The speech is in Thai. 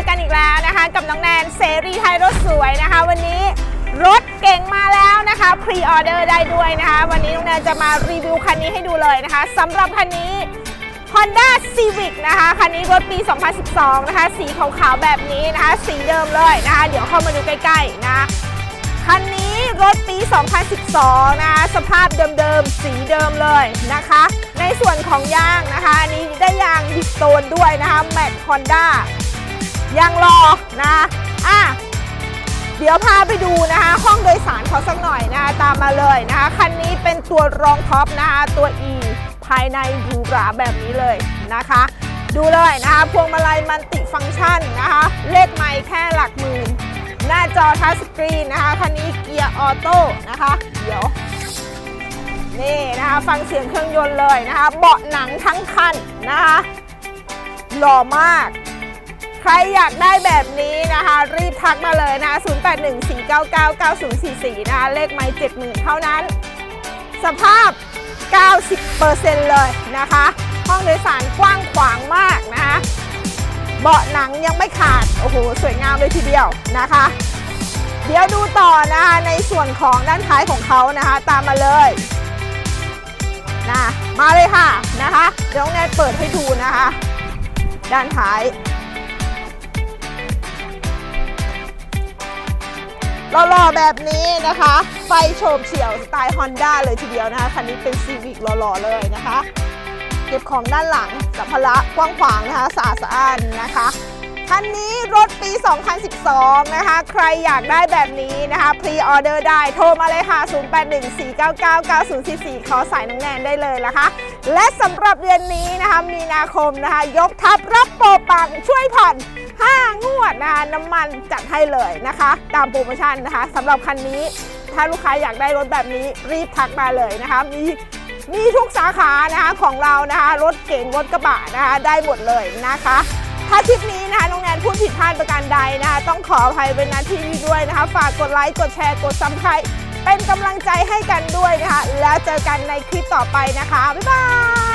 อกันอีกแล้วนะคะ กับน้องแนนเสรีไทยรถสวยนะคะ วันนี้รถเก่งมาแล้วนะคะพรีออเดอร์ได้ด้วยนะคะ วันนี้น้องแนนจะมารีวิวคันนี้ให้ดูเลยนะคะสำหรับคันนี้ Honda Civic นะคะ คันนี้รถปี 2012 นะคะ สีขาวๆแบบนี้นะคะ สีเดิมเลยนะคะ เดี๋ยวเข้ามาดูใกล้ๆนะคันนี้รถปี 2012 นะคะ สภาพเดิมๆ สีเดิมเลยนะคะ ในส่วนของยางนะคะ อันนี้ได้ยางดิสโตนด้วยนะคะแมทฮอนด้า ยางรอนะอะเดี๋ยวพาไปดูนะคะ ห้องโดยสารเขาสักหน่อยนะคะตามมาเลยนะคะคันนี้เป็นตัวรองท็อปนะคะตัว E ภายในหรูหราแบบนี้เลยนะคะ ดูเลยนะคะพวงมาลัยมันติฟังก์ชันนะคะ เลขไมค์แค่หลักหมื่นหน้าจอทัชสกรีนนะคะคันนี้เกียร์ออโต้นะคะ เดี๋ยวนี่นะคะฟังเสียงเครื่องยนต์เลยนะคะ เบาะหนังทั้งคันนะคะหล่อมาก ใครอยากได้แบบนี้นะคะ รีบทักมาเลยนะคะ 0814999044 นะคะ เลขไม้70,000 เท่านั้น สภาพ 90%เลยนะคะ ห้องโดยสารกว้างขวางมากนะคะ เบาะหนังยังไม่ขาด โอ้โห สวยงามเลยทีเดียวนะคะ เดี๋ยวดูต่อนะคะในส่วนของด้านท้ายของเขานะคะ ตามมาเลยนะมาเลยค่ะนะคะ เดี๋ยวแนทเปิดให้ดูนะคะ ด้านท้าย หล่อๆแบบนี้นะคะ ไฟโฉบเฉี่ยวสไตล์ Honda เลยทีเดียวนะคะ คันนี้เป็น Civic หล่อๆเลยนะคะ เก็บของด้านหลังสัมภาระกว้างขวางนะคะสะอาดสะอ้านนะคะคันนี้รถปี 2012 นะคะ ใครอยากได้แบบนี้นะคะพรีออเดอร์ได้โทรมาเลยค่ะ 0814999044ขอสายน้องแนนได้เลยนะคะ และสำหรับเดือนนี้นะคะมีนาคมนะคะ ยกทัพรับโปรปังช่วยผ่อน 5 งวดนะคะน้ำมันจัดให้เลยนะคะ ตามโปรโมชั่นนะคะสำหรับคันนี้ ถ้าลูกค้าอยากได้รถแบบนี้รีบทักมาเลยนะคะ มีมีทุกสาขานะคะของเรานะคะ รถเก๋งรถกระบะนะคะได้หมดเลยนะคะ ถ้าคลิปนี้นะคะน้องแนนพูดผิดพลาดประการใดนะคะ ต้องขออภัยเป็นนาที่นี้ด้วยนะคะ ฝากกดไลค์กดแชร์กดซับสไครต์ เป็นกำลังใจให้กันด้วยนะคะ แล้วเจอกันในคลิปต่อไปนะคะ บ๊ายบาย